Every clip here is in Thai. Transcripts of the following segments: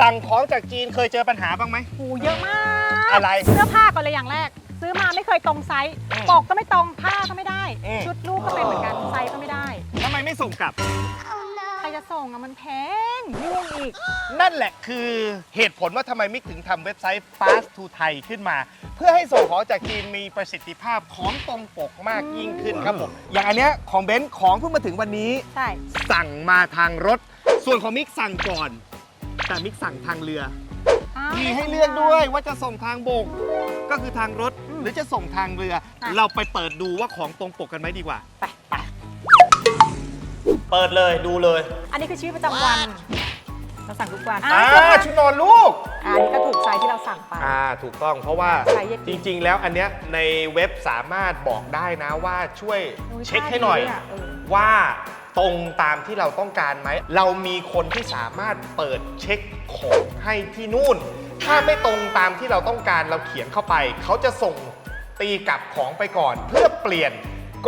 สั่งของจากจีนเคยเจอปัญหาบ้างไหมโหเยอะมากอะไรเสื้อผ้าก่อนเลยอย่างแรก ซื้อมาไม่เคยตรงไซส์อืมปกก็ไม่ตรงผ้าก็ไม่ได้ อืม ชุดลูกก็เป็นเหมือนกันไซส์ก็ไม่ได้ ทำไมไม่ส่งกลับ ใครจะส่งอะมันแพงยุ่งอีก นั่นแหละคือเหตุผลว่าทำไมมิกถึงทำเว็บไซต์ Fast to Thai ขึ้นมา เพื่อให้ส่งของจากจีนมีประสิทธิภาพของตรงปกมากยิ่งขึ้นครับผม อย่างอันเนี้ยของเบนซ์ของเพิ่งมาถึงวันนี้ ใช่ สั่งมาทางรถ ส่วนของมิกสั่งก่อน แต่มิกสั่งทางเรืออ้าวมีให้เลือกด้วยว่าจะส่งทางบก ก็คือทางรถอืมหรือจะส่งทางเรือค่ะเราไปเปิดดูว่าของตรงปกกันไหมดีกว่า ไปไปเปิดเลยดูเลย อันนี้คือชีวิตประจำวัน เราสั่งทุกวันอ่าเสื้อผ้าชุดนอนลูกอ่าอันนี้ก็ถูกไซส์ที่เราสั่งไป อ่าถูกต้องเพราะว่าใช้เย็บจริง ๆ แล้วอันเนี้ยในเว็บสามารถบอกได้นะว่าช่วยโอ้ยเช็คให้หน่อยผ้าดีด้วยอะเออว่า ตรงตามที่เราต้องการไหม เรามีคนที่สามารถเปิดเช็คของให้ที่นู่น ถ้าไม่ตรงตามที่เราต้องการเราเขียนเข้าไป เขาจะส่งตีกลับของไปก่อน เพื่อเปลี่ยน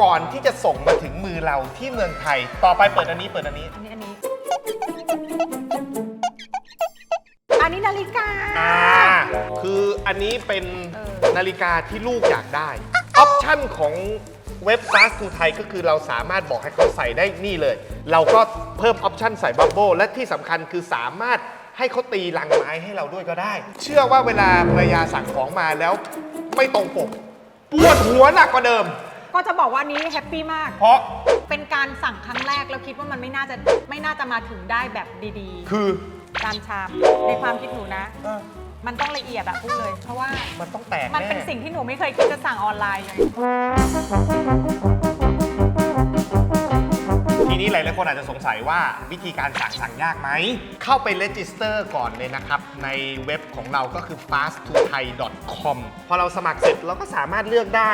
ก่อนที่จะส่งมาถึงมือเราที่เมืองไทย ต่อไปเปิดอันนี้เปิดอันนี้ อันนี้อันนี้ อันนี้นาฬิกา อ่า คืออันนี้เป็นเออนาฬิกาที่ลูกอยากได้ ออปชั่นของ เว็บ Fast to Thai ก็คือเราสามารถบอกให้เขาใส่ได้นี่เลย เราก็เพิ่มออปชั่นใส่บับเบิลและที่สำคัญคือสามารถให้เขาตีลังไม้ให้เราด้วยก็ได้ เชื่อว่าเวลาภรรยาสั่งของมาแล้วไม่ตรงปกปวดหัวหนักกว่าเดิม ก็จะบอกว่าอันนี้แฮปปี้มาก เพราะเป็นการสั่งครั้งแรกแล้วคิดว่ามันไม่น่าจะไม่น่าจะมาถึงได้แบบดีคือๆตามชามในความคิดหนูนะ เออ มันต้องละเอียดอะพูดเลย เพราะว่ามันต้องแตกมันแน่เป็นสิ่งที่หนูไม่เคยคิดจะสั่งออนไลน์เลยทีนี้หลายๆคนอาจจะสงสัยว่าวิธีการสั่งสั่งยากไหม เข้าไป register ก่อนเลยนะครับ ในเว็บของเราก็คือ fast2thai.com พอเราสมัครเสร็จเราก็สามารถเลือกได้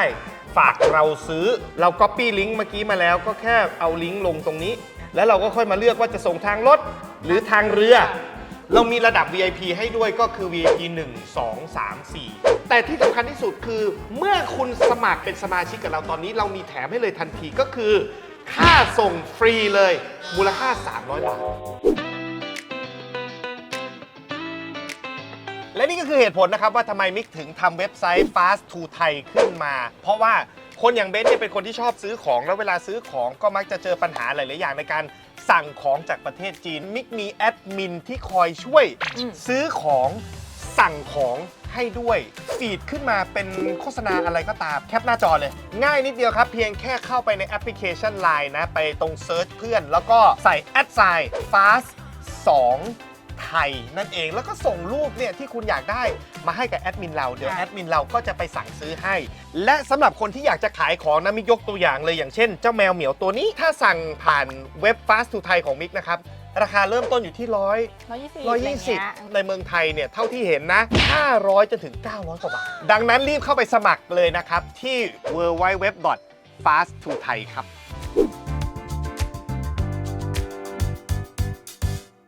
ฝากเราซื้อเรา copy ลิงก์เมื่อกี้มาแล้วก็แค่เอาลิงก์ลงตรงนี้ แล้วเราก็ค่อยมาเลือกว่าจะส่งทางรถหรือทางเรือ เรามีระดับ VIP ให้ด้วยก็คือ VIP 1 2 3 4 แต่ที่สำคัญที่สุดคือ เมื่อคุณสมัครเป็นสมาชิกกับเราตอนนี้ เรามีแถมให้เลยทันทีก็คือ ค่าส่งฟรีเลย มูลค่า 300 บาท และนี่ก็คือเหตุผลนะครับว่าทำไมมิกถึงทำเว็บไซต์ Fast to Thai ขึ้นมา เพราะว่า คนอย่างเบนซ์เนี่ยเป็นคนที่ชอบซื้อของ แล้วเวลาซื้อของก็มักจะเจอปัญหาหลาย ๆ อย่างในการสั่งของจากประเทศจีน มิกมีแอดมินที่คอยช่วยอืม ซื้อของสั่งของให้ด้วย ฟีดขึ้นมาเป็นโฆษณาอะไรก็ตามแคปหน้าจอเลย ง่ายนิดเดียวครับ เพียงแค่เข้าไปในแอปพลิเคชัน Line นะ ไปตรงเซิร์ชเพื่อน แล้วก็ใส่แอดไซน์ fast 2ไทยนั่นเองแล้วก็ส่งรูปเนี่ยที่คุณอยากได้มาให้กับแอดมินเราเดี๋ยวค่ะแอดมินเราก็จะไปสั่งซื้อให้ และสำหรับคนที่อยากจะขายของนะมิกยกตัวอย่างเลยอย่างเช่น เจ้าแมวเหมียวตัวนี้ถ้าสั่งผ่านเว็บ Fast to Thai ของมิกนะครับราคาเริ่มต้นอยู่ที่ร้อย ร้อยยี่สิบ120 ในเมืองไทยเนี่ย เท่าที่เห็นนะ 500 จนถึง 900 กว่าบาท ดังนั้นรีบเข้าไปสมัครเลยนะครับ ที่ www fast to thai ครับ